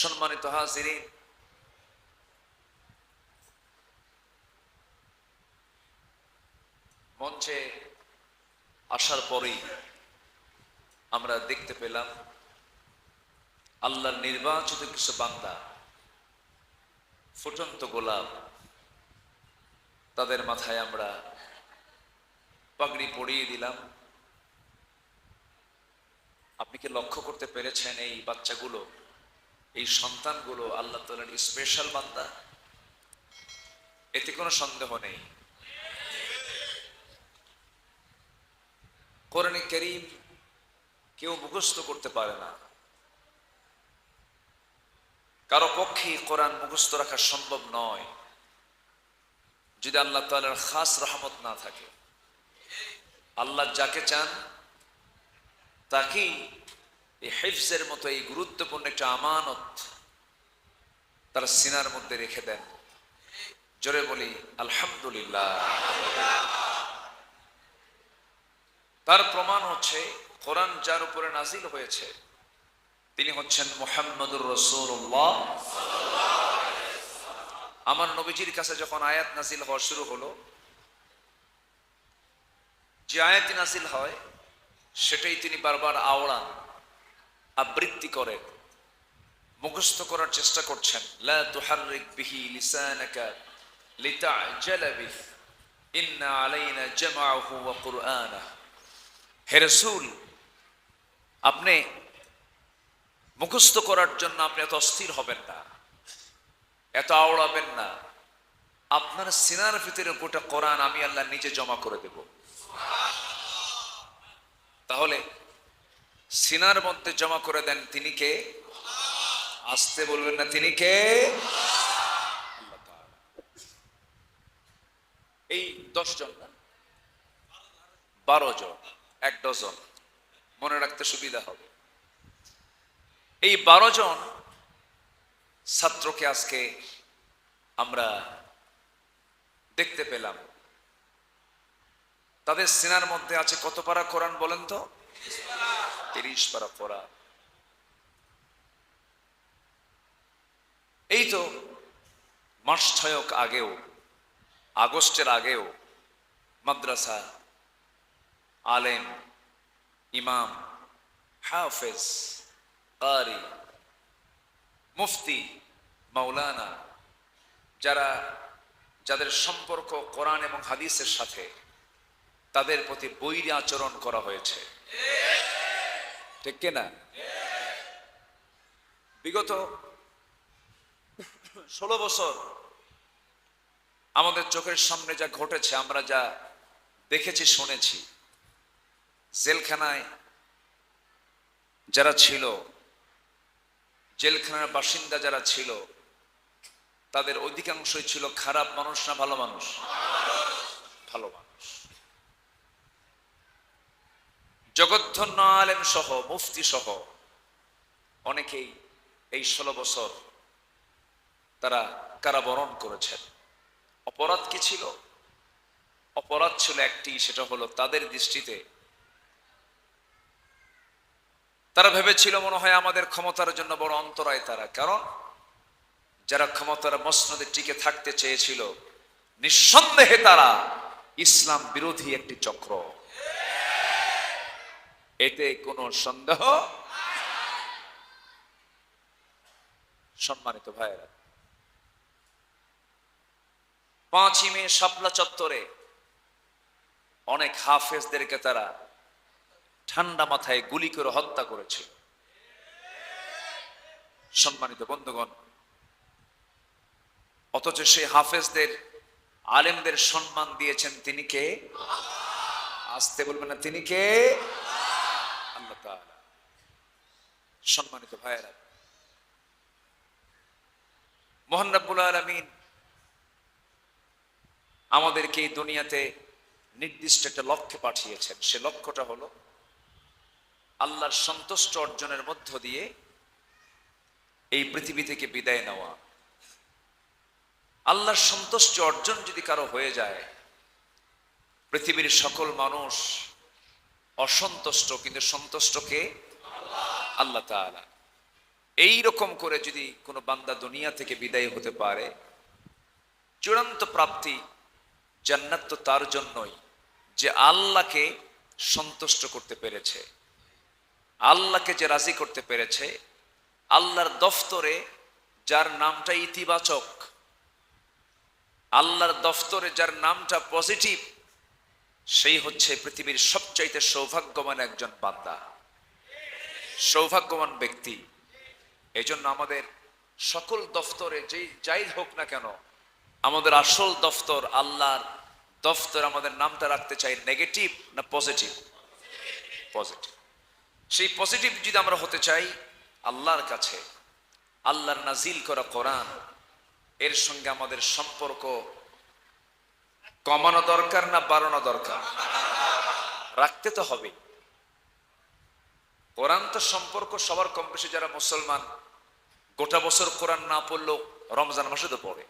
সম্মানিত হাজিরিন। মঞ্চে আসার পরেই আমরা দেখতে পেলাম, আল্লাহর নির্বাচিত কিছু বান্দা, ফুটন্ত গোলাপ, তাদের মাথায় আমরা পাগড়ি পরিয়ে দিলাম। আপনি কি লক্ষ্য করতে পেরেছেন এই বাচ্চাগুলো? এই সন্তানগুলো আল্লাহ তালার স্পেশাল বান্দা। এতে কোনো সন্দেহ নেই। কোরআনে করিম কেউ মুখস্থ করতে পারে না। কারও পক্ষে কোরআন মুখস্থ রাখা সম্ভব নয়। যদি আল্লাহ তালার খাস রহমত না থাকে। আল্লাহ যাকে চান, তাকেই এই হেফজের মতো এই গুরুত্বপূর্ণ একটা আমানত তার সিনার মধ্যে রেখে দেন। জোরে বলি, আলহামদুলিল্লাহ। তার প্রমাণ হচ্ছে, কোরআন যার উপরে নাজিল হয়েছে, তিনি হচ্ছেন মোহাম্মদুর রসুল্লাহ আমার নবীজির কাছে যখন আয়াত নাজিল হওয়া শুরু হলো, যে আয়াত নাজিল হয়, সেটাই তিনি বারবার আওড়ান। আবৃত্তি করে, মুখস্থ করার চেষ্টা করছেন। লা আপনি মুখস্থ করার জন্য আপনি এত অস্থির হবেন না, এত আওড়াবেন না। আপনার সিনার ভিতরে গোটা কোরআন আমি আল্লাহ নিজে জমা করে দেব। তাহলে সিনার মধ্যে জমা করে দেন, তিনি কে? আসতে বলবেন না, তিনি কে? এই দশ জন না? বারো জন, এক ডজন। মনে রাখতে সুবিধা হবে। এই বারো জন ছাত্রকে আজকে আমরা দেখতে পেলাম। তাদের সিনার মধ্যে আছে কত পারা কোরআন বলেন তো? তিরিশ পারা পড়া। এই তো মাস ছয়ক আগেও, আগস্টের আগেও মাদ্রাসা, আলেম, ইমাম, হাফেজ, কারি, মুফতি, মাওলানা যারা যাদের সম্পর্ক কোরআন এবং হাদিসের সাথে তাদের প্রতি বৈরী আচরণ করা হয়েছে। ঠিক কিনা? বিগত ষোলো বছর আমাদের চোখের সামনে যা ঘটেছে, আমরা যা দেখেছি, শুনেছি, জেলখানায় যারা ছিল, জেলখানার বাসিন্দা যারা ছিল, তাদের অধিকাংশই ছিল খারাপ মানুষ না ভালো মানুষ? ভালো মানুষ। জগদ্ধন্য আলেম সহ, মুফতি সহ অনেকেই এই ষোলো বছর তারা কারাবরণ করেছেন। অপরাধ কি ছিল? অপরাধ ছিল একটি, সেটা হলো তাদের দৃষ্টিতে তারা ভেবেছিল মনে হয় আমাদের ক্ষমতার জন্য বড় অন্তরায় তারা। কারণ যারা ক্ষমতার মসনদে টিকে থাকতে চেয়েছিল, নিঃসন্দেহে তারা ইসলাম বিরোধী একটি চক্র। এতে কোনো সন্দেহ সম্মানিত ভাইয়েরা, পাঁচই মে শাপলা চত্বরে অনেক হাফেজদেরকে তারা ঠান্ডা মাথায় গুলি করে হত্যা করেছে। সম্মানিত বন্ধুগণ, অথচ সেই হাফেজদের আলেমদের সম্মান দিয়েছেন তিনি কে? আসতে বলবেন না, তিনি কে আল্লাহ তাআলা। সম্মানিত ভাইয়েরা। মোহান আলমিন আমাদেরকে এই দুনিয়াতে নির্দিষ্ট একটা লক্ষ্যে পাঠিয়েছেন। সে লক্ষ্যটা হলো আল্লাহর সন্তুষ্ট অর্জনের মধ্য দিয়ে এই পৃথিবী থেকে বিদায় নেওয়া। আল্লাহর সন্তুষ্ট অর্জন যদি কারও হয়ে যায়, পৃথিবীর সকল মানুষ অসন্তুষ্ট, কিন্তু সন্তুষ্টকে আল্লাহ তাআলা। এই রকম করে যদি কোনো বান্দা দুনিয়া থেকে বিদায় হতে পারে, চূড়ান্ত প্রাপ্তি জান্নাত তো তার জন্যই যে আল্লাহকে সন্তুষ্ট করতে পেরেছে, আল্লাহকে যে রাজি করতে পেরেছে, আল্লাহর দফতরে যার নামটা ইতিবাচক, আল্লাহর দফতরে যার নামটা পজিটিভ, সেই হচ্ছে পৃথিবীর সবচাইতে সৌভাগ্যবান একজন বান্দা। সৌভাগ্যবান ব্যক্তি। এই জন্য আমাদের সকল দফতরে যেই যাই হোক না কেন, আমাদের আসল দফতর আল্লাহর দফতর আমাদের নামটা রাখতে চাই নেগেটিভ না পজিটিভ পজিটিভ সেই পজিটিভ যদি আমরা হতে চাই, আল্লাহর কাছে, আল্লাহর নাজিল করা কোরআন, এর সঙ্গে আমাদের সম্পর্ক কমানো দরকার না বাড়ানো দরকার? রাখতে তো হবে কোরআন তো সম্পর্ক সবার কম বেশি যারা মুসলমান, গোটা বছর কোরআন না পড়লেও রমজান মাসে তো পড়ে।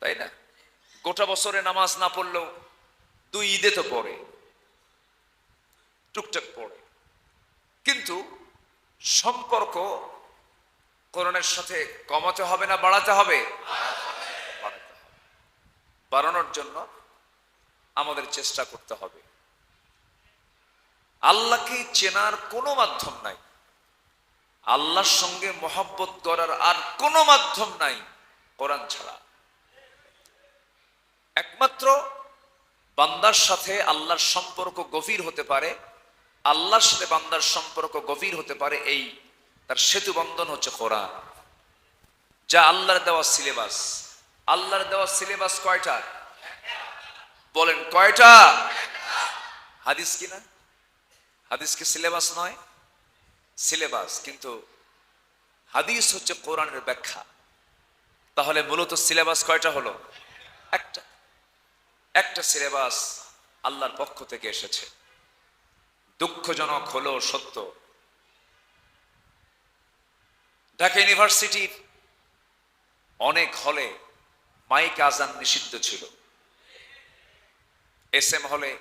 তাই না? গোটা বছরে নামাজ না পড়লেও দুই ঈদে তো পড়ে, টুকটাক পড়ে। কিন্তু সম্পর্ক কোরআনের সাথে কমাতে হবে না বাড়াতে হবে। বাড়ানোর জন্য আমাদের চেষ্টা করতে হবে। আল্লাহকে চেনার কোনো মাধ্যম নাই। আল্লাহর সঙ্গে মহব্বত করার আর কোনো মাধ্যম নাই কোরআন ছাড়া। একমাত্র বান্দার সাথে আল্লাহর সম্পর্ক গভীর হতে পারে, আল্লাহর সাথে বান্দার সম্পর্ক গভীর হতে পারে এই তার সেতু বন্ধন হচ্ছে কোরআন। যা আল্লাহর দেওয়া সিলেবাস। আল্লাহর দেওয়া সিলেবাস কয়টা? বলেন কয়টা? হাদিস কিনা হাদিস সিলেবাস নয়, সিলেবাস, কিন্তু হাদিস হচ্ছে কোরআনের ব্যাখ্যা। তাহলে মূলত সিলেবাস কয়টা হলো? একটা। একটা সিলেবাস আল্লাহর পক্ষ থেকে এসেছে। দুঃখজনক হলো সত্য। ঢাকা ইউনিভার্সিটির অনেক হলে মাইক আজান নিষিদ্ধ ছিল। এস এম হলে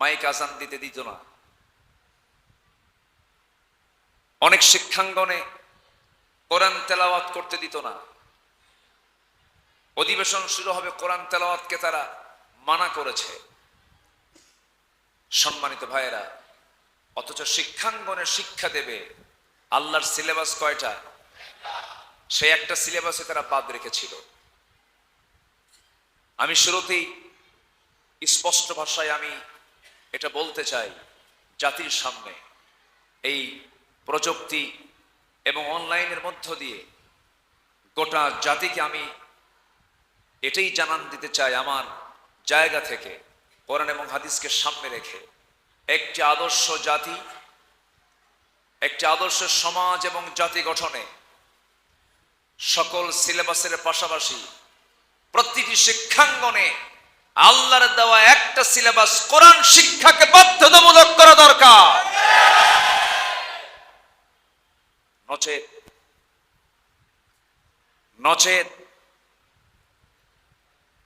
মাইক আজান দিতে দিত না। অনেক শিক্ষাঙ্গনে কোরআন তেলাওয়াত করতে দিত না। অধিবেশন শুরু হবে কোরআন তেলাওয়াতকে তারা মানা করেছে। সম্মানিত ভাইয়েরা, অথচ শিক্ষাঙ্গনে শিক্ষা দেবে আল্লাহর সিলেবাস কয়টা? সেই একটা সিলেবাসে তারা বাদ রেখেছিল। আমি শুরুতেই স্পষ্ট ভাষায় আমি এটা বলতে চাই, জাতির সামনে এই প্রযুক্তি এবং অনলাইনের মধ্য দিয়ে গোটা জাতিকে আমি এটাই জানান দিতে চাই আমার জায়গা থেকে, কোরআন এবং হাদিসকে সামনে রেখে। একটি আদর্শ জাতি, একটি আদর্শ সমাজ এবং জাতি গঠনে সকল সিলেবাসের পাশাপাশি প্রতিটি শিক্ষাঙ্গনে আল্লাহর দেওয়া একটা সিলেবাস কোরআন শিক্ষাকে বাধ্যতামূলক করা দরকার। নচেত নচেত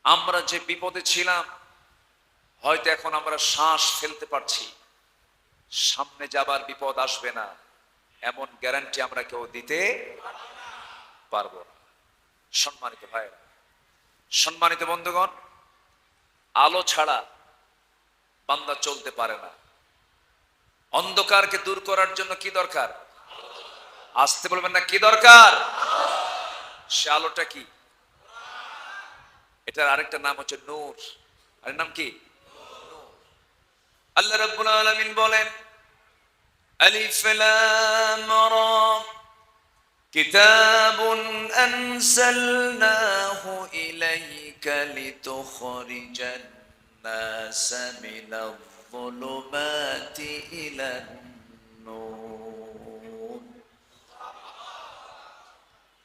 আমরা যে বিপদে ছিলাম, হয়তো এখন আমরা শ্বাস ফেলতে পারছি। সামনে যাবার বিপদ আসবে না। এমন গ্যারান্টি আমরা কেউ দিতে পারব না। সম্মানিত ভাইরা সম্মানিত বন্ধুগণ, আলো ছাড়া বান্দা চলতে পারে না। অন্ধকারকে দূর করার জন্য কি দরকার? আসতে বলবেন না কি দরকার সে আলোটা কি এটার আরেকটা নাম হচ্ছে নূর আরের নাম কি আল্লাহ রাব্বুল আলামিন বলেন আলিফ লাম রা كتاب أنزلناه إليك لتخرج الناس من الظلمات إلى النور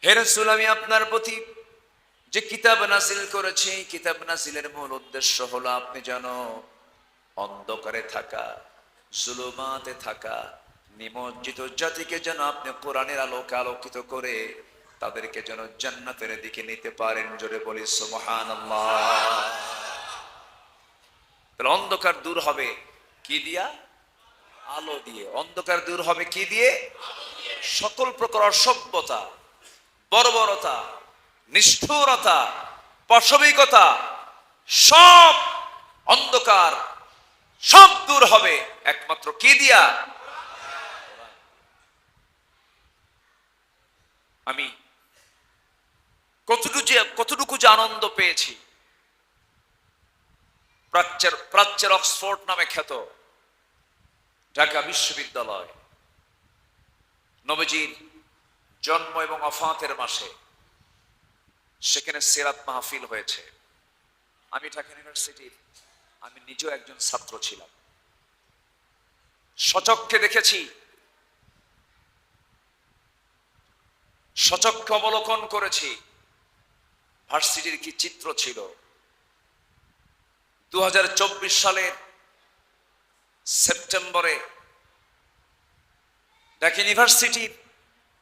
হে রাসূল, আমি আপনার প্রতি যে কিতাব নাসিল করেছি, কিতাব নাসিলের মূল উদ্দেশ্য হলো আপনি যেন অন্ধকারে থাকা, জুলুমাতে থাকা, নিমজ্জিত জাতিকে যেন আপনি কোরআনের আলোকে আলোকিত করে তাদেরকে যেন জান্নাতের দিকে নিতে পারেন। জোরে বলি সুবহান তাহলে অন্ধকার দূর হবে কি দিয়া? আলো দিয়ে। অন্ধকার দূর হবে কি দিয়ে? সকল প্রকার অসভ্যতা বর্বরতা, নিষ্ঠুরতা, পাশবিকতা, সব অন্ধকার, সব দূর হবে। একমাত্র কি দিয়া? আমি কতটুকু যে কতটুকু যে আনন্দ পেয়েছি। প্রাচ্যের প্রাচ্যের অক্সফোর্ড নামে খ্যাত ঢাকা বিশ্ববিদ্যালয়। নবীজির জন্ম এবং অফাতের মাসে সেখানে সেরাত মাহফিল হয়েছে। আমি ঢাকা ইউনিভার্সিটির, আমি নিজেও একজন ছাত্র ছিলাম। সচক্ষে দেখেছি, সচক্ষে অবলোকন করেছি, ভার্সিটির কি চিত্র ছিল? দু হাজার চব্বিশ সালের সেপ্টেম্বরে ঢাকা ইউনিভার্সিটির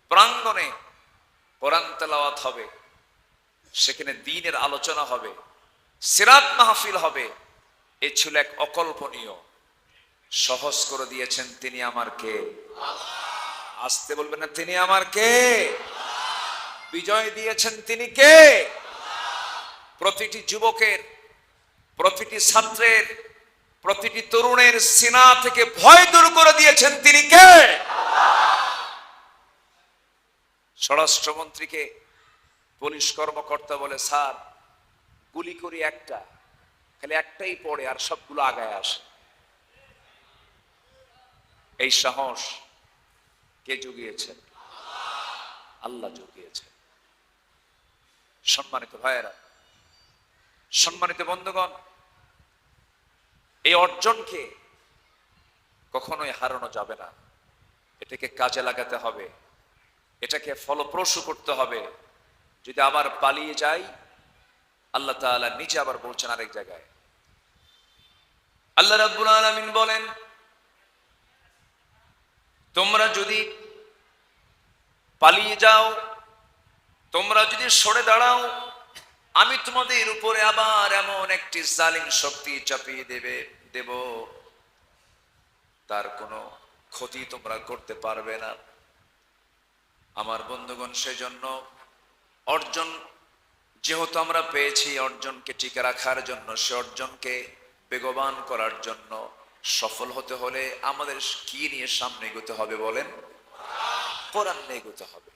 প্রাঙ্গণে কোরআন তেলাওয়াত হবে, সেখানে দিনের আলোচনা হবে, সিরাত মাহফিল হবে। এ ছিল এক অকল্পনীয়। সহজ করে দিয়েছেন তিনি আমার কে? আসতে বলবেন না, তিনি আমার কে? বিজয় দিয়েছেন তিনি কে? প্রতিটি যুবকের, প্রতিটি ছাত্রের, প্রতিটি তরুণের সিনা থেকে ভয় দূর করে দিয়েছেন তিনি কে? স্বরাষ্ট্রমন্ত্রীকে পুলিশ কর্মকর্তা বলে, স্যার, গুলি করি একটা, খালি একটাই পড়ে আর সবগুলো আগায় আসে। এই সাহস কে জুগিয়েছেন আল্লাহ জুগিয়েছেন সম্মানিত ভাইয়েরা, সম্মানিত বন্ধুগণ, এই অর্জনকে কখনোই হারানো যাবে না। এটাকে কাজে লাগাতে হবে। এটাকে ফলপ্রসূ করতে হবে। যদি আবার পালিয়ে যাই, আল্লাহ তাআলা নিজে আবার বলছেন আরেক জায়গায়। আল্লাহ রাব্বুল আলামিন বলেন, তোমরা যদি পালিয়ে যাও, তোমরা যদি সরে দাঁড়াও, আমি তোমাদের উপরে আবার এমন একটি জালিম শক্তি চাপিয়ে দেবে, দেব। তার কোনো ক্ষতি তোমরা করতে পারবে না। আমার বন্ধুগণ, সেজন্য অর্জন যেহেতু আমরা পেয়েছি, অর্জনকে টিকে রাখার জন্য, সে অর্জনকে বেগবান করার জন্য সফল হতে হলে আমাদের কি নিয়ে সামনে এগোতে হবে বলেন? কোরআন নিয়ে এগোতে হবে।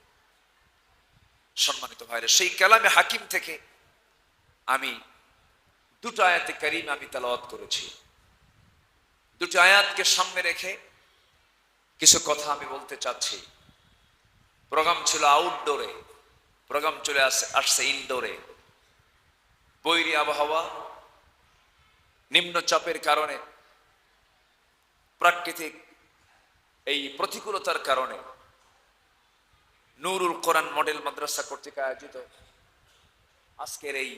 সম্মানিত ভাইরা, সেই কালামে হাকিম থেকে আমি দুটো আয়াতে কারিম আমি তালাওয়াত করেছি। দুটো আয়াতকে সামনে রেখে কিছু কথা আমি বলতে চাচ্ছি। প্রোগ্রাম ছিল আউটডোরে প্রোগ্রাম চলে আসে, আসছে ইনডোরে বৈরী আবহাওয়া নিম্নচাপের কারণে, প্রাকৃতিক এই প্রতিকূলতার কারণে নুরুল কোরআন মডেল মাদ্রাসা কর্তৃক আয়োজিত আজকের এই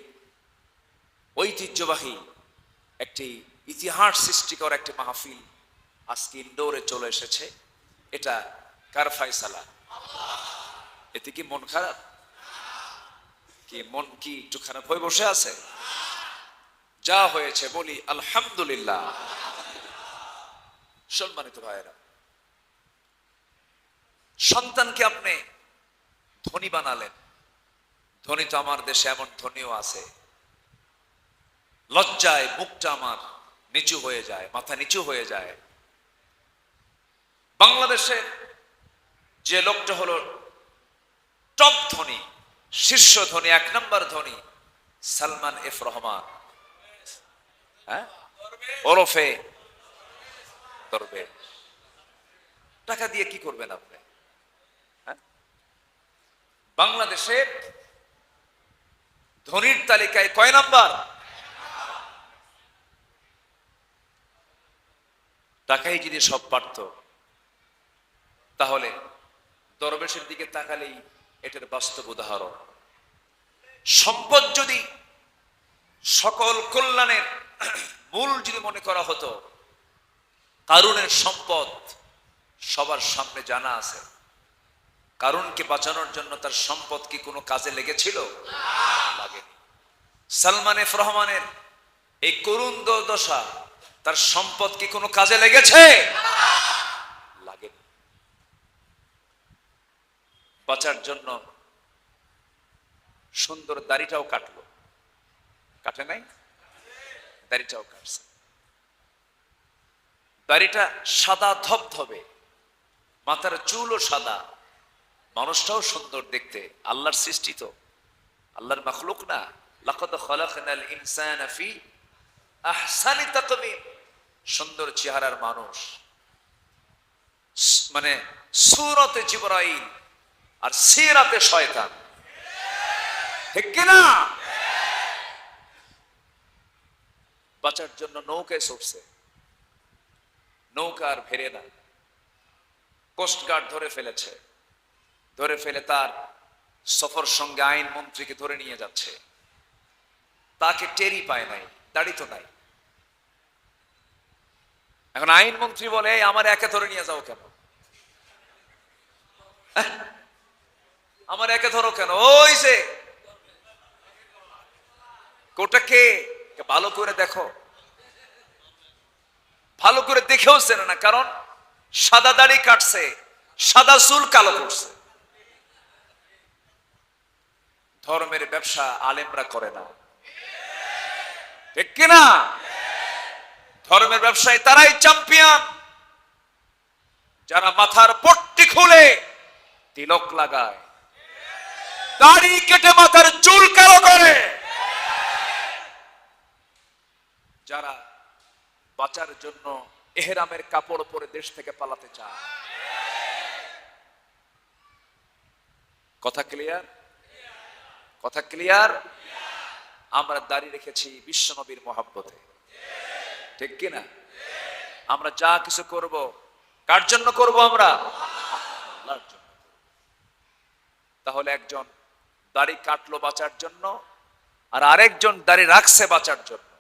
ঐতিহ্যবাহী একটি ইতিহাস সৃষ্টিকর একটি মাহফিল আজকে ইন্ডোরে চলে এসেছে। এটা কার ফায়সালা? এতে কি মন খারাপ? কি মন কি একটু খারাপ হয়ে বসে আছে? যা হয়েছে বলি, আলহামদুলিল্লাহ। সম্মানিত ভাইয়েরা, সন্তানকে আপনি ধনী বানালেন। ধনী তো আমার দেশে এমন ধনীও আছে। লজ্জায় মুখটা আমার নিচু হয়ে যায়, মাথা নিচু হয়ে যায়। বাংলাদেশে যে লোকটা হলো টপ ধনী, শীর্ষ ধনী, এক নম্বর ধনী, সালমান এফ রহমান। হ্যাঁ? ওরফে করবে টাকা দিয়ে কি করবেন আপনি? হ্যাঁ? বাংলাদেশের ধনীর তালিকায় কয় নাম্বার? টাকাই যদি সব পারত, তাহলে দরবেশের দিকে তাকালেই এটার বাস্তব উদাহরণ। সম্পদ যদি সকল কল্যাণের মূল যদি মনে করা হতো, কারুনের সম্পদ সবার সামনে জানা আছে। কারুনকে বাঁচানোর জন্য তার সম্পদ কি কোনো কাজে লেগেছিল? লাগেনি। সালমান এফ রহমানের এই করুণ দশা তার সম্পদ কি কোনো কাজে লেগেছে? বাঁচার জন্য সুন্দর দাড়িটাও কাটলো। কাটে নাই? দাড়িটাও কাটছে। দাড়িটা সাদা ধবধবে, মাথার চুলও সাদা। মানুষটাও সুন্দর দেখতে, আল্লাহর সৃষ্টি তো। আল্লাহর মাখলুক না। সুন্দর চেহারার মানুষ। মানে সুরতে জিবরাইল। আর সিরাতে শয়তান। ঠিক কিনা? বাঁচার জন্য নৌকায় চড়ছে নৌকা আর ফেরে না। কোস্টগার্ড ধরে ফেলেছে। ধরে ফেলে তার সফর সঙ্গে আইন মন্ত্রীকে ধরে নিয়ে যাচ্ছে। তাকে টেরি পায় নাই, দাড়ি তো নাই। এখন আইন মন্ত্রী বলে আমার একে ধরে নিয়ে যাও কেন? আমার একে ধরো কেন? ওই যে। কোটা কে? ভালো করে দেখো। ভালো করে দেখেও চেনে না, কারণ সাদা দাড়ি কাটছে, সাদা চুল কালো করছে। ধর্মের ব্যবসা আলেমরা করে না। ঠিক কিনা? ধর্মের ব্যবসায় তারাই চ্যাম্পিয়ন যারা মাথার পট্টি খুলে, তিলক লাগায়। দাড়ি কেটে মাথার চুল কালো করে। যারা বাঁচার জন্য এহেরামের কাপড় পরে দেশ থেকে পালাতে চায়। কথা ক্লিয়ার কথা ক্লিয়ার আমরা দাঁড়িয়ে রেখেছি বিশ্বনবীর মহাব্বতে। ঠিক কিনা? আমরা যা কিছু করব, কার জন্য করব আমরা? তাহলে একজন দাড়ি কাটলো বাঁচার জন্য আর আরেকজন দাড়ি রাখছে বাঁচার জন্য।